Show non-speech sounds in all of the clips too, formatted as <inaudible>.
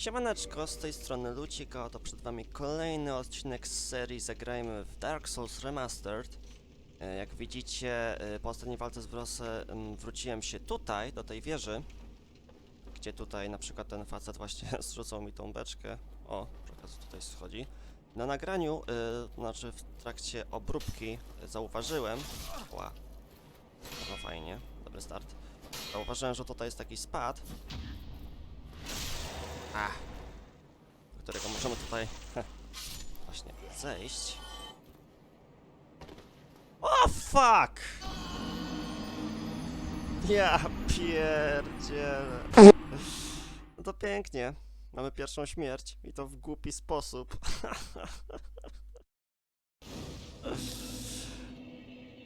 Siemaneczko, z tej strony Lucika, to przed wami kolejny odcinek z serii Zagrajmy w Dark Souls Remastered. E, Jak widzicie, e, po ostatniej walce z Wrosem wróciłem się tutaj, do tej wieży, gdzie tutaj na przykład ten facet właśnie <laughs> zrzucał mi tą beczkę. O, przy okazji tutaj schodzi. Na nagraniu, e, znaczy w trakcie obróbki zauważyłem... Ła, no fajnie, dobry start. Zauważyłem, że tutaj jest taki spad, a, którego możemy tutaj właśnie zejść. O fuck! Ja pierdzielę. No to pięknie. Mamy pierwszą śmierć i to w głupi sposób. <laughs>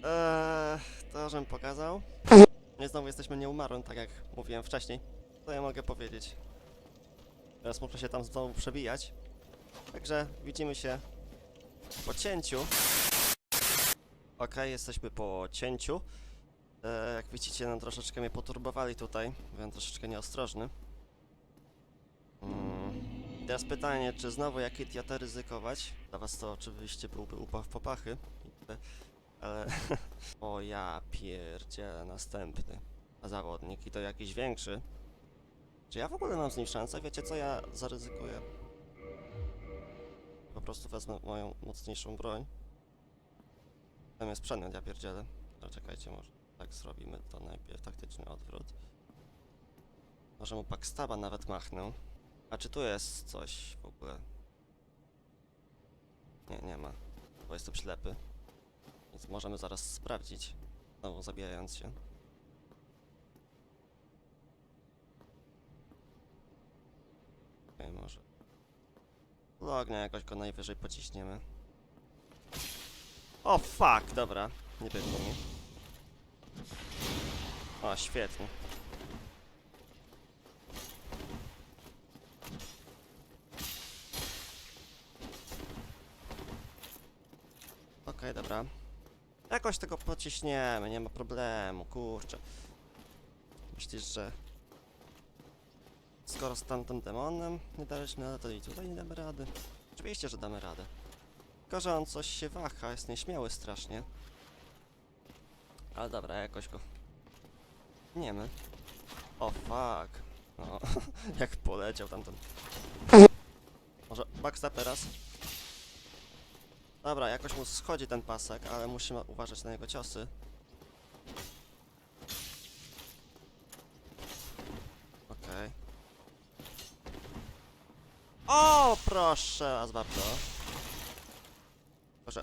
eee, to, żebym pokazał. I znowu jesteśmy nieumarłym, tak jak mówiłem wcześniej. To ja mogę powiedzieć. Teraz muszę się tam znowu przebijać. Także widzimy się po cięciu. Ok, jesteśmy po cięciu. E, jak widzicie, no, troszeczkę mnie poturbowali tutaj. Byłem troszeczkę nieostrożny. Mm. Teraz pytanie, czy znowu jak idiota ryzykować? Dla was to oczywiście byłby upaw popachy. Ale... <laughs> o ja pierdzielę, następny zawodnik i to jakiś większy. Czy ja w ogóle mam z nim szansę? Wiecie co, ja zaryzykuję. Po prostu wezmę moją mocniejszą broń. Tam jest przedmiot, ja pierdzielę. Ale czekajcie, może tak zrobimy to najpierw, taktyczny odwrót. Może mu backstaba nawet machnę. A czy tu jest coś w ogóle? Nie, nie ma. Bo jestem ślepy. Więc możemy zaraz sprawdzić. Znowu zabijając się. Okej, może. Lognia jakoś go najwyżej pociśniemy. O fuck, dobra. Nie biegło mi. O, świetnie. Okej, dobra. Jakoś tego pociśniemy, nie ma problemu, kurczę. Myślisz, że Skoro z tamtym demonem nie daliśmy rady, to i tutaj nie damy rady. Oczywiście, że damy radę. Tylko, że on coś się waha, jest nieśmiały strasznie. Ale dobra, jakoś go... Nie my. O fuck. No, <laughs> jak poleciał tamten. Może backstab teraz? Dobra, jakoś mu schodzi ten pasek, ale musimy uważać na jego ciosy. Okej. O, proszę was bardzo. Proszę.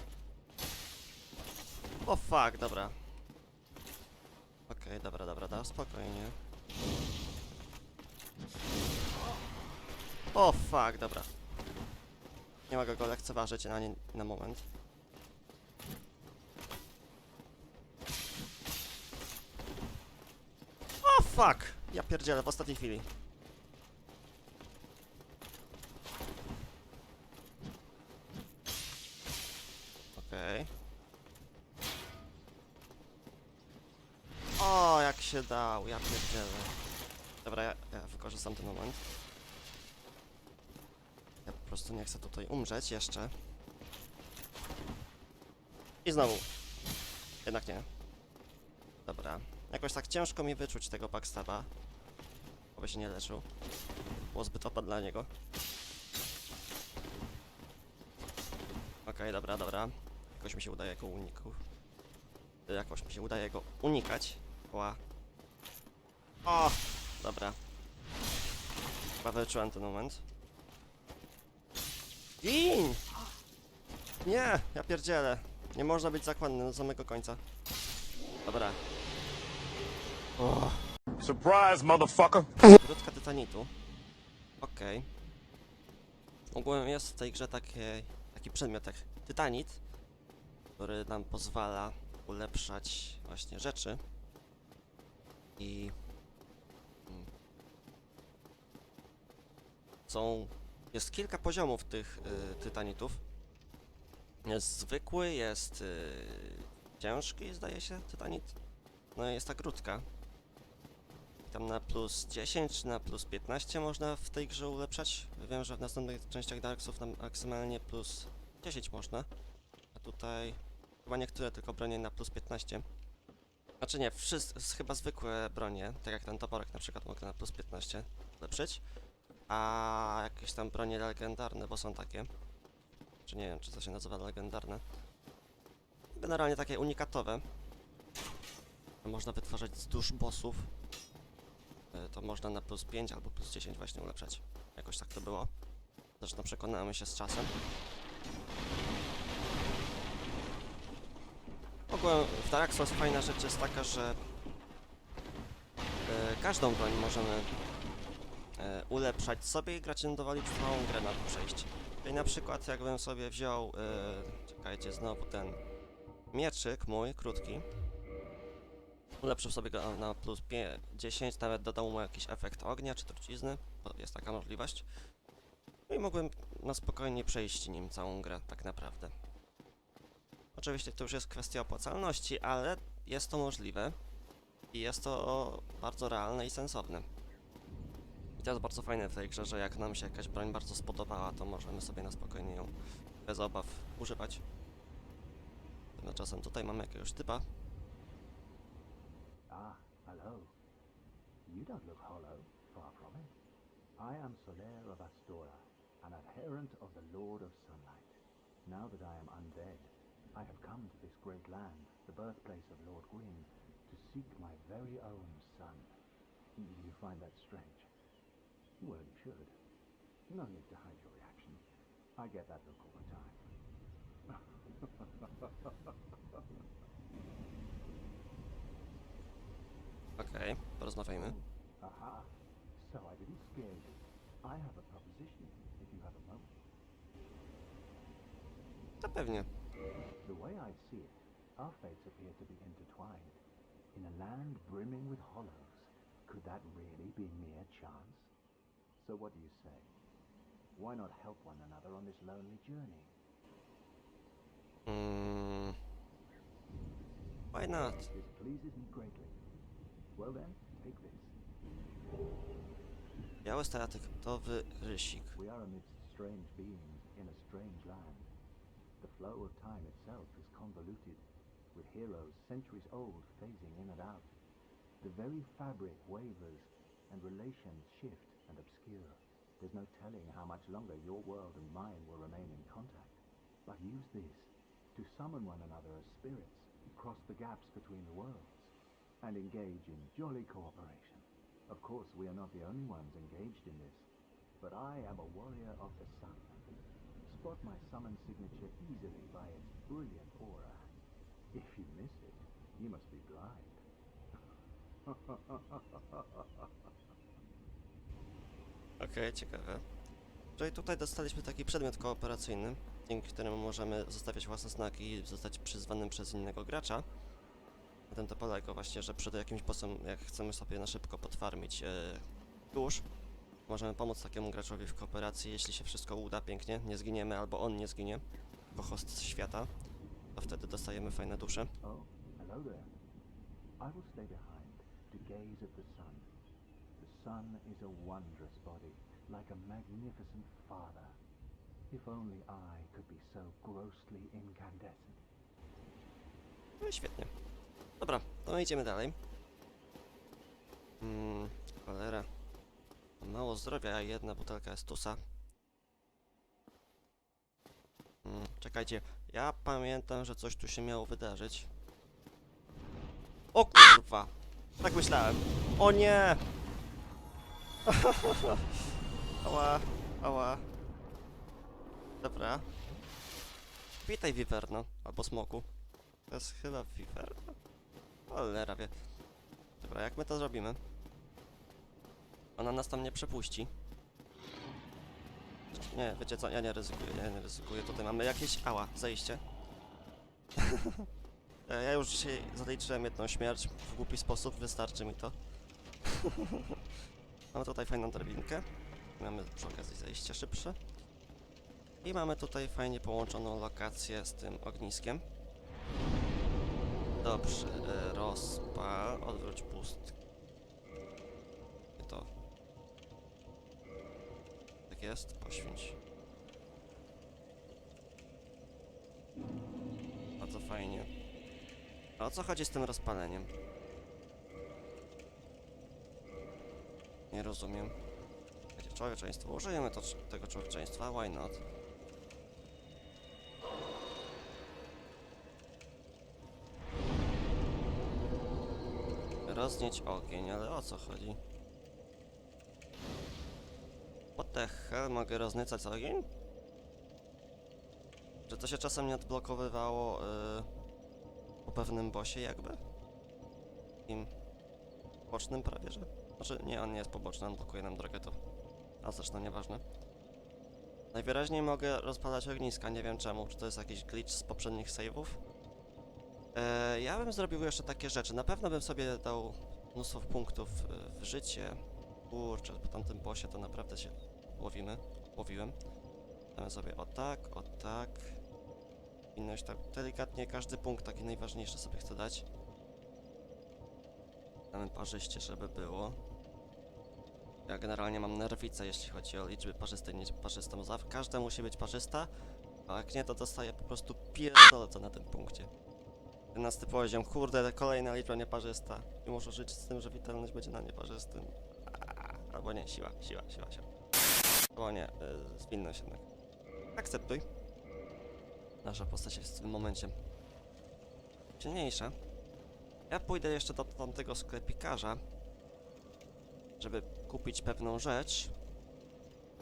O fuck, dobra. Okej, dobra, dobra, dobra, spokojnie. O fuck, dobra. Nie mogę go lekceważyć na, na moment. O fuck! Ja pierdzielę w ostatniej chwili. Okej. O, jak się dał, ja pierdzielę. Dobra, ja, ja wykorzystam ten moment. Ja po prostu nie chcę tutaj umrzeć jeszcze. I znowu. Jednak nie. Dobra. Jakoś tak ciężko mi wyczuć tego backstaba. Oby się nie leczył. Było zbyt opa dla niego. Okej, dobra, dobra. Jakoś mi się udaje go uniku. Jakoś mi się udaje go unikać. Ła. O! Dobra. Chyba wyczułem ten moment. Gin! Nie! Ja pierdzielę. Nie można być zakładnym do samego końca. Dobra. O. Surprise, motherfucker! Krótka tytanitu. Okej. Ogólnie jest w tej grze taki, taki przedmiot jak tytanit, który nam pozwala ulepszać właśnie rzeczy. I... mm, Są... Jest kilka poziomów tych y, tytanitów. Jest zwykły, jest y, ciężki, zdaje się, tytanit. No jest ta krótka. tam na plus 10 czy na plus 15 można w tej grze ulepszać. Wiem, że w następnych częściach Dark Souls tam maksymalnie plus 10 można. A tutaj chyba niektóre tylko bronie na plus 15. Znaczy nie, wszyscy, chyba zwykłe bronie, tak jak ten toporek na przykład mogę na plus 15 ulepszyć. A jakieś tam bronie legendarne, bo są takie. Czy nie wiem, czy to się nazywa legendarne. Generalnie takie unikatowe. Można wytwarzać wzdłuż bossów. E, To można na plus 5 albo plus 10 właśnie ulepszać. Jakoś tak to było. Zresztą przekonamy się z czasem. Ogółem w Dark Souls fajna rzecz jest taka, że e, każdą broń możemy e, ulepszać sobie i dowoli przez całą grę na to przejść. Czyli na przykład jakbym sobie wziął, e, czekajcie, znowu ten mieczyk mój, krótki, ulepszył sobie go na plus pie- 10, nawet dodał mu jakiś efekt ognia czy trucizny, bo jest taka możliwość. No i mogłem na spokojnie przejść nim całą grę, tak naprawdę. Oczywiście to już jest kwestia opłacalności, ale jest to możliwe i jest to bardzo realne i sensowne. I to jest bardzo fajne w tej grze, że jak nam się jakaś broń bardzo spodobała, to możemy sobie na spokojnie ją bez obaw używać. Tymczasem tutaj mamy jakiegoś typa. Ah, hello. You don't look hollow, far from it. I am Soler of Astora, an adherent of the Lord of Sunlight. Now that I am undead, I have come to this great land, the birthplace of Lord Gwyn, to seek my very own son. You find that strange? Well, you should. No need to hide your reaction. I get that look all the time. Okej, porozmawiajmy. Oh, aha. So I didn't scare you. I have a proposition, if you have a moment. To pewnie. The way I see it, our fates appear to be intertwined. In a land brimming with hollows, could that really be mere chance? So what do you say? Why not help one another on this lonely journey? Mm. Why not? This pleases me greatly. Well then, take this. Biały statyktowy rysik. We are amidst strange beings in a strange land. The flow of time itself is convoluted, with heroes centuries old phasing in and out. The very fabric wavers, and relations shift and obscure. There's no telling how much longer your world and mine will remain in contact. But use this to summon one another as spirits, cross the gaps between the worlds, and engage in jolly cooperation. Of course, we are not the only ones engaged in this, but I am a warrior of the sun. Spot my summon signature easily by its brilliant aura. If you miss it, you must be blind. <laughs> Okej, ciekawe. Czyli tutaj dostaliśmy taki przedmiot kooperacyjny, dzięki któremu możemy zostawiać własne znaki i zostać przyzwanym przez innego gracza. Na to polega właśnie, że przed jakimś bossem, jak chcemy sobie na szybko potfarmić e, dusz, możemy pomóc takiemu graczowi w kooperacji, jeśli się wszystko uda pięknie, nie zginiemy albo on nie zginie, bo host świata, to wtedy dostajemy fajne dusze. Oh, hello there. I will stay behind to gaze at the sun. Sun is a wondrous body, like a magnificent father. If only I could be so grossly incandescent. No świetnie. Dobra, to my idziemy dalej. Mm, cholera. Mało zdrowia, a jedna butelka jest tusa. Mm, czekajcie, ja pamiętam, że coś tu się miało wydarzyć. O kurwa! Tak myślałem. O nie! <laughs> ała, ała. Dobra. Witaj, Wiverno, albo Smoku. To jest chyba Wiverno? Cholera wie. Dobra, jak my to zrobimy? Ona nas tam nie przepuści. Nie, wiecie co, ja nie ryzykuję, ja nie ryzykuję. Tutaj mamy jakieś... Ała, zejście. <laughs> E, ja już dzisiaj zaliczyłem jedną śmierć w głupi sposób, wystarczy mi to. <laughs> Mamy tutaj fajną drabinkę. Mamy przy okazji zejście szybsze. I mamy tutaj fajnie połączoną lokację z tym ogniskiem. Dobrze, e, rozpal, odwróć pust. I to. Tak jest, poświęć. Bardzo fajnie. A o co chodzi z tym rozpaleniem? Nie rozumiem. Wiecie, człowieczeństwo. Użyjemy to, tego człowieczeństwa, why not? Roznieść ogień, ale o co chodzi? What the hell, mogę rozniecać ogień? Czy to się czasem nie odblokowywało yy, po pewnym bosie jakby? Takim bocznym prawie, że? Znaczy nie, on nie jest poboczny, on blokuje nam drogę to. A zresztą nieważne. Najwyraźniej mogę rozpalać ogniska, nie wiem czemu, czy to jest jakiś glitch z poprzednich save'ów? E, ja bym zrobił jeszcze takie rzeczy. Na pewno bym sobie dał mnóstwo punktów e, w życie. Kurczę, po tamtym bosie to naprawdę się łowimy. Łowiłem. Damy sobie o tak, o tak. Inność tak delikatnie, każdy punkt taki najważniejszy sobie chcę dać. Damy parzyście, żeby było. Ja generalnie mam nerwicę, jeśli chodzi o liczby parzyste i nieparzystą. Zaw- Każda musi być parzysta, a jak nie, to dostaję po prostu pierdolca na tym punkcie. 11 poziom, kurde, kolejna liczba nieparzysta. I muszę żyć z tym, że witalność będzie na nieparzystym. Albo nie, siła, siła, siła, siła. Albo nie, yy, zwinność jednak. Akceptuj. Nasza postać jest w tym momencie silniejsza. Ja pójdę jeszcze do tamtego sklepikarza, żeby kupić pewną rzecz.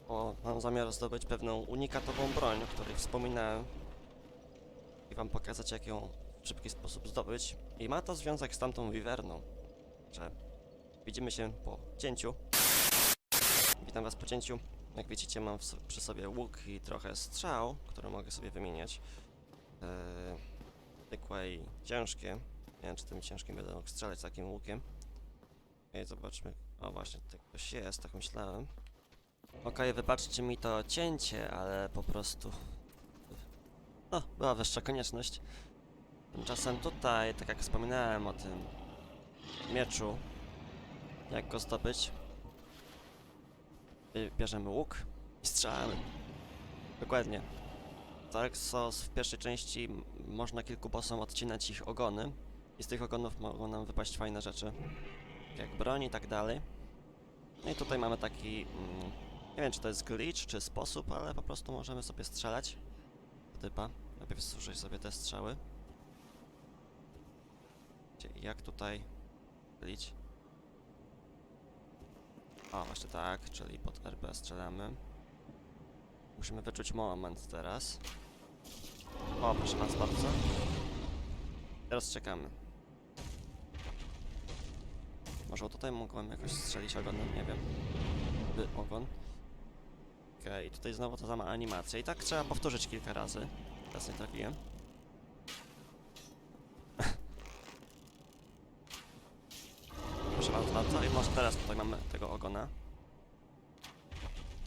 Bo mam zamiar zdobyć pewną unikatową broń, o której wspominałem. I wam pokazać, jak ją w szybki sposób zdobyć. I ma to związek z tamtą wiwerną. Że widzimy się po cięciu. Witam was po cięciu. Jak widzicie, mam so- przy sobie łuk i trochę strzał, które mogę sobie wymieniać. Eee, zwykłe i ciężkie. Nie wiem, czy tym ciężkim będę mógł strzelać takim łukiem. Okej, zobaczmy. O, właśnie, tutaj ktoś jest, tak myślałem. Okej, wybaczcie mi to cięcie, ale po prostu... No, była wyższa konieczność. Tymczasem tutaj, tak jak wspominałem o tym mieczu, jak go zdobyć, y, bierzemy łuk i strzelamy. Dokładnie. Tak, sos w pierwszej części można kilku bossom odcinać ich ogony i z tych ogonów mogą nam wypaść fajne rzeczy, jak broń i tak dalej. No i tutaj mamy taki, mm, nie wiem czy to jest glitch, czy sposób, ale po prostu możemy sobie strzelać typa. Najpierw zużyć sobie te strzały. Jak tutaj bylić? O, właśnie tak, czyli pod RB strzelamy. Musimy wyczuć moment teraz. O, proszę bardzo. Teraz czekamy. Może tutaj mogłem jakoś strzelić ogonem, nie wiem. By ogon. Okej, tutaj znowu ta sama animacja. I tak trzeba powtórzyć kilka razy. Teraz nie trafiłem. <laughs> Proszę bardzo, bardzo. I może teraz tutaj mamy tego ogona.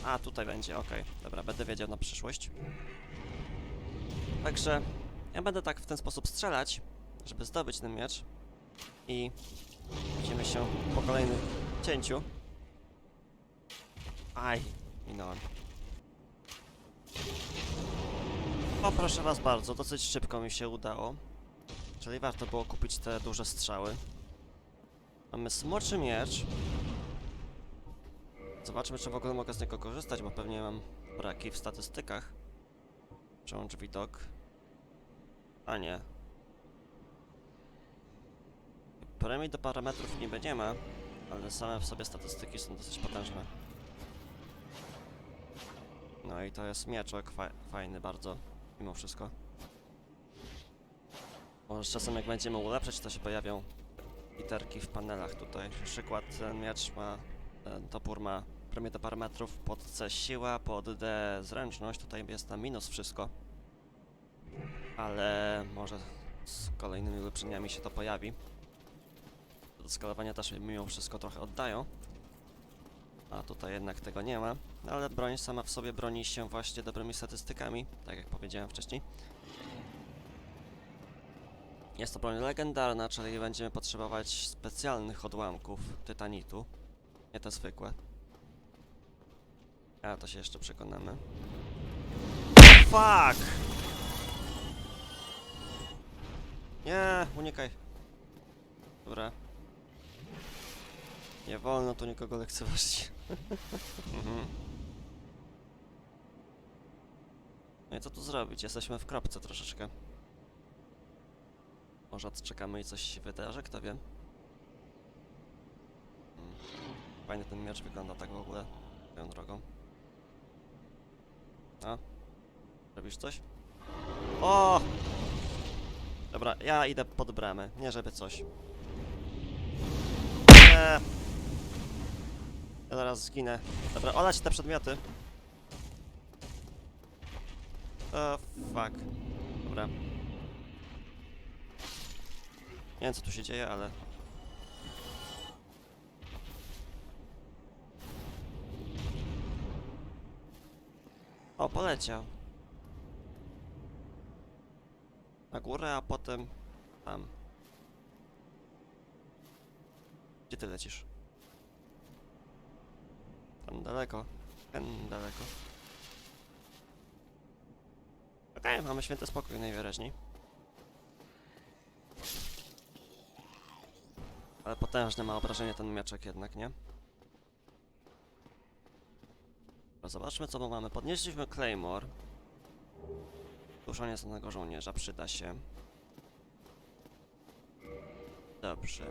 A, tutaj będzie, okej. Dobra, będę wiedział na przyszłość. Także ja będę tak w ten sposób strzelać, żeby zdobyć ten miecz. I widzimy się po kolejnym cięciu. Aj, minąłem. O, proszę was bardzo, dosyć szybko mi się udało. Czyli warto było kupić te duże strzały. Mamy smoczy miecz. Zobaczmy, czy w ogóle mogę z niego korzystać, bo pewnie mam braki w statystykach. Przełącz widok. A nie. Premii do parametrów nie ma, ale same w sobie statystyki są dosyć potężne. No i to jest mieczek fa fajny bardzo, mimo wszystko. Może z czasem jak będziemy ulepszać, to się pojawią literki w panelach tutaj. Na przykład ten miecz ma, ten topór ma premię do parametrów pod C siła, pod D zręczność, tutaj jest na minus wszystko. Ale może z kolejnymi ulepszeniami się to pojawi. Skalowania też mimo wszystko trochę oddają. A tutaj jednak tego nie ma. No ale broń sama w sobie broni się właśnie dobrymi statystykami, tak jak powiedziałem wcześniej. Jest to broń legendarna, czyli będziemy potrzebować specjalnych odłamków tytanitu, nie te zwykłe. A, to się jeszcze przekonamy. Fuck! Nie, unikaj. Dobra. Nie wolno tu nikogo lekceważyć. mhm. No i co tu zrobić? Jesteśmy w kropce troszeczkę. Może odczekamy i coś się wydarzy, kto wie. Mm. Fajny ten miecz wygląda tak w ogóle, swoją drogą. A? Robisz coś? O! Dobra, ja idę pod bramę, nie żeby coś. Nie! Ja zaraz zginę. Dobra, olać te przedmioty. O, fuck. Dobra. Nie wiem co tu się dzieje, ale... O, poleciał. Na górę, a potem tam. Gdzie ty lecisz? Tam daleko. Ten daleko. Okej, mamy święty spokój najwyraźniej. Ale potężne ma obrażenie ten mieczek jednak, nie? Zobaczmy co mamy. Podnieśliśmy Claymore. Duszenie znanego żołnierza przyda się. Dobrze.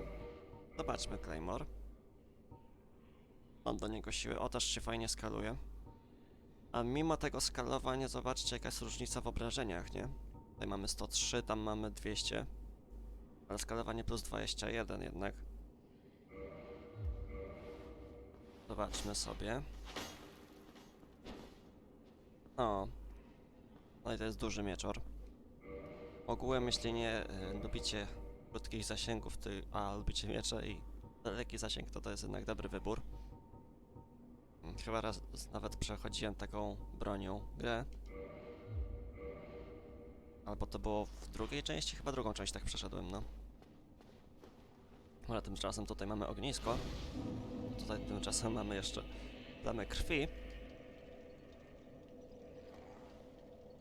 Zobaczmy Claymore. Mam do niego siły. O, też się fajnie skaluje. A mimo tego skalowania, zobaczcie jaka jest różnica w obrażeniach, nie? Tutaj mamy 103, tam mamy 200. Ale skalowanie plus 21 jednak. Zobaczmy sobie. O. No i to jest duży mieczor. Ogółem jeśli nie y, lubicie krótkich zasięgów, ty, a lubicie miecze i daleki zasięg, to to jest jednak dobry wybór. Chyba raz nawet przechodziłem taką bronią grę. Albo to było w drugiej części? Chyba drugą część tak przeszedłem, no. Ale tymczasem tutaj mamy ognisko. Tutaj tymczasem mamy jeszcze plamę krwi.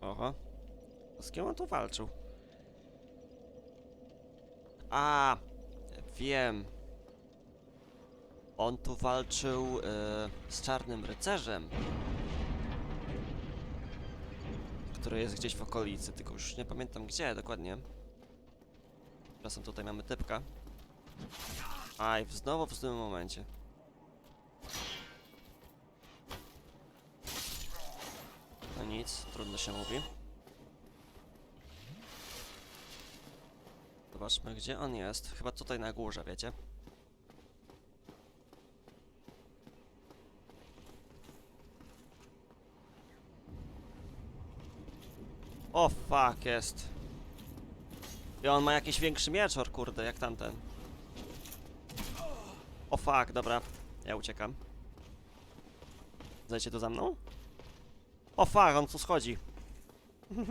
Oho. Z kim on tu walczył? A, wiem. On tu walczył e, z czarnym rycerzem. Który jest gdzieś w okolicy, tylko już nie pamiętam gdzie dokładnie. Czasem tutaj mamy typka. Aj, znowu w tym momencie. No nic, trudno się mówi. Zobaczmy, gdzie on jest. Chyba tutaj na górze, wiecie? O fuck, jest. I on ma jakiś większy mieczor, kurde, jak tamten. O fuck, dobra. Ja uciekam. Zajcie tu za mną? O fuck, on tu schodzi. <laughs>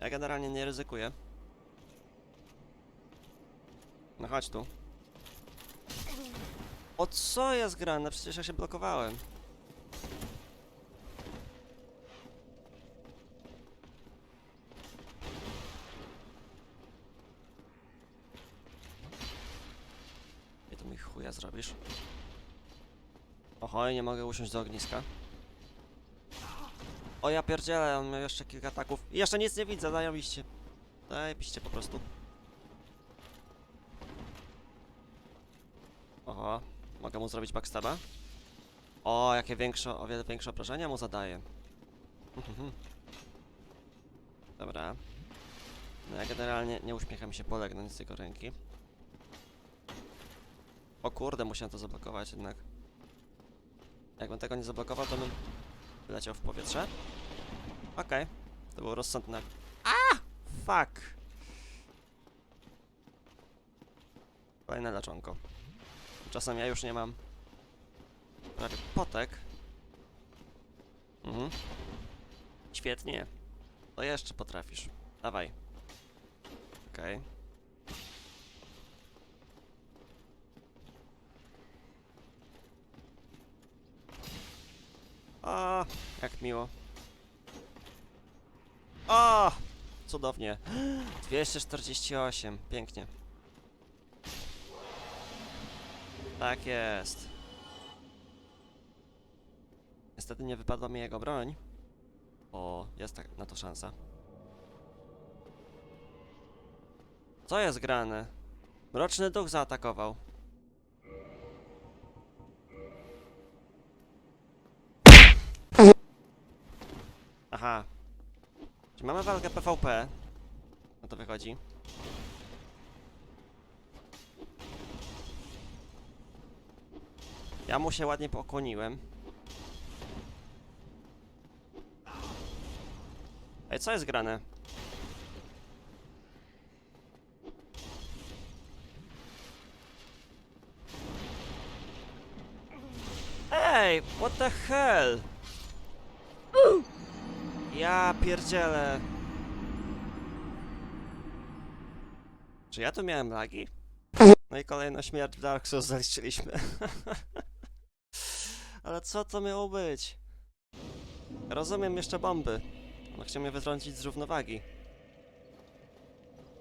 ja generalnie nie ryzykuję. No chodź tu. O co jest grane? Przecież ja się blokowałem. I tu mi chuja zrobisz. Oho, nie mogę usiąść do ogniska. O ja pierdzielę, on miał jeszcze kilka ataków. I jeszcze nic nie widzę, zajebiście. Zajebiście po prostu. Oho, mogę mu zrobić backstaba? O, jakie większe, o wiele większe obrażenia mu zadaje. <laughs> Dobra. No ja generalnie nie uśmiecham się polegnąć z jego ręki. O kurde, musiałem to zablokować jednak. Jakbym tego nie zablokował, to bym wyleciał w powietrze. Okej, to było rozsądne. A! Fuck! Kolejne leczonko. Czasem ja już nie mam prawie potek. Mhm. Świetnie. To jeszcze potrafisz. Dawaj. Okej. Jak miło. O! Cudownie. 248, pięknie. Tak jest. Niestety nie wypadła mi jego broń. O, jest tak na to szansa. Co jest grane? Mroczny duch zaatakował. Aha. Czy mamy walkę PvP? No to wychodzi. Ja mu się ładnie pokłoniłem. Ej, co jest grane? Ej, what the hell? Ja pierdzielę. Czy ja tu miałem lagi? No i kolejna śmierć w Dark Souls zaliczyliśmy. <laughs> Ale co to miało być? Rozumiem jeszcze bomby. On chciał mnie wytrącić z równowagi.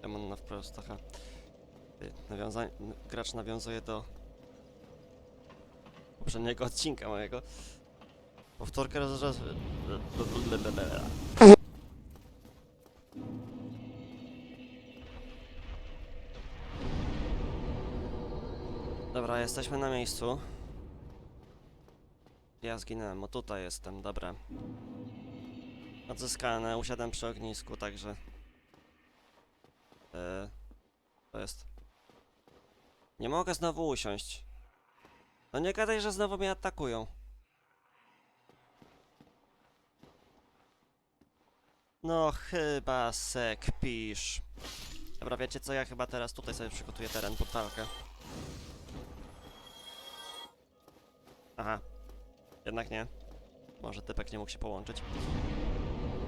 Demon na wprost, aha. Nawiąza... Gracz nawiązuje do poprzedniego odcinka mojego. Powtórkę roz... roz... Dobra, jesteśmy na miejscu. Ja zginąłem, o tutaj jestem, dobra. Odzyskane, usiadłem przy ognisku, także... Eee, to jest... Nie mogę znowu usiąść. No nie gadaj, że znowu mnie atakują. No chyba se kpisz. Dobra, wiecie co, ja chyba teraz tutaj sobie przygotuję teren pod walkę. Aha. Jednak nie. Może typek nie mógł się połączyć.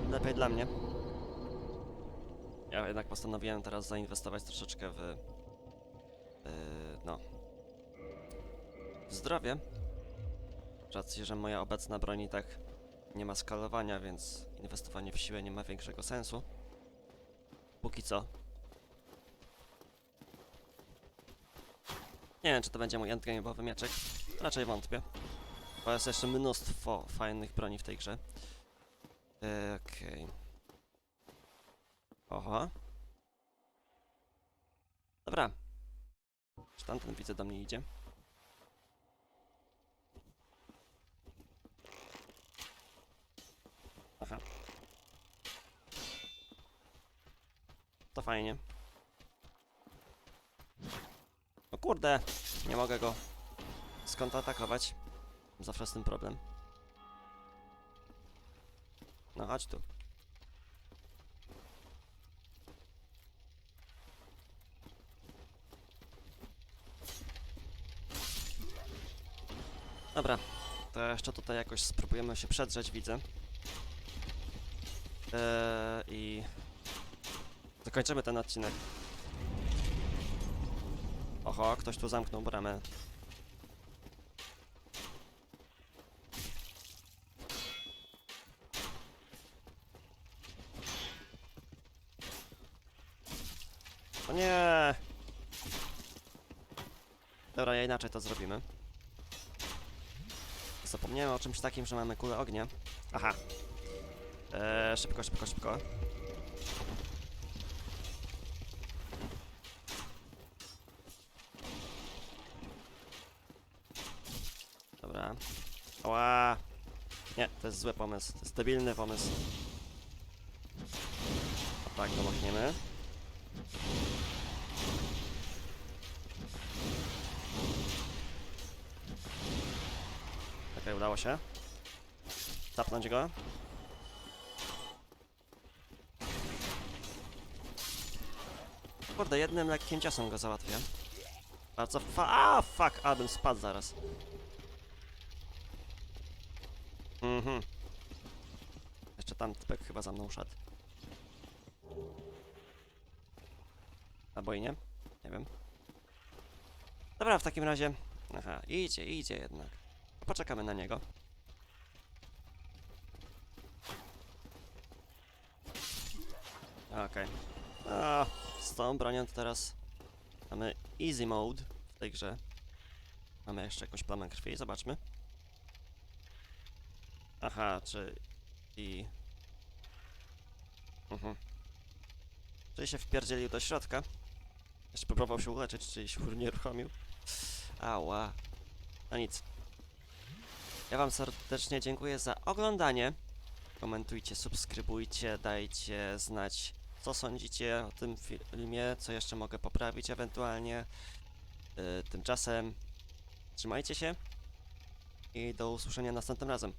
Lepiej dla mnie. Ja jednak postanowiłem teraz zainwestować troszeczkę w... Yy, no... w zdrowie. Z racji, że moja obecna broń i tak nie ma skalowania, więc inwestowanie w siłę nie ma większego sensu. Póki co. Nie wiem, czy to będzie mój endgame'owy mieczek. Raczej wątpię. Bo jest jeszcze mnóstwo fajnych broni w tej grze. Okej. Oho. Dobra. Czy tamten widzę do mnie idzie? To fajnie. O kurde, nie mogę go skontratakować. Zawsze z tym problem. No chodź tu. Dobra, to jeszcze tutaj jakoś spróbujemy się przedrzeć, widzę. Eee, I zakończymy ten odcinek. Oho, ktoś tu zamknął bramę. O nie! Dobra, ja inaczej to zrobimy. Zapomniałem o czymś takim, że mamy kulę ognia. Aha. Eee, szybko, szybko, szybko. Dobra. Nie, to jest zły pomysł. To jest debilny pomysł. O tak, to machniemy. Okej, udało się. Zapnąć go. Kurde, jednym lekkim ciosem go załatwię. Bardzo fa... A, fuck! A, bym spadł zaraz. tam typek chyba za mną szedł. Albo i nie? Nie wiem. Dobra, w takim razie... Aha, idzie, idzie jednak. Poczekamy na niego. Okej. Okay. Z tą bronią to teraz mamy easy mode w tej grze. Mamy jeszcze jakąś plamę krwi, zobaczmy. Aha, czy i Mhm. Czyli się wpierdzielił do środka. Jeszcze próbował się uleczyć, czyli się unieruchomił. Ała. No nic. Ja wam serdecznie dziękuję za oglądanie. Komentujcie, subskrybujcie, dajcie znać, co sądzicie o tym filmie, co jeszcze mogę poprawić ewentualnie. Yy, tymczasem trzymajcie się i do usłyszenia następnym razem.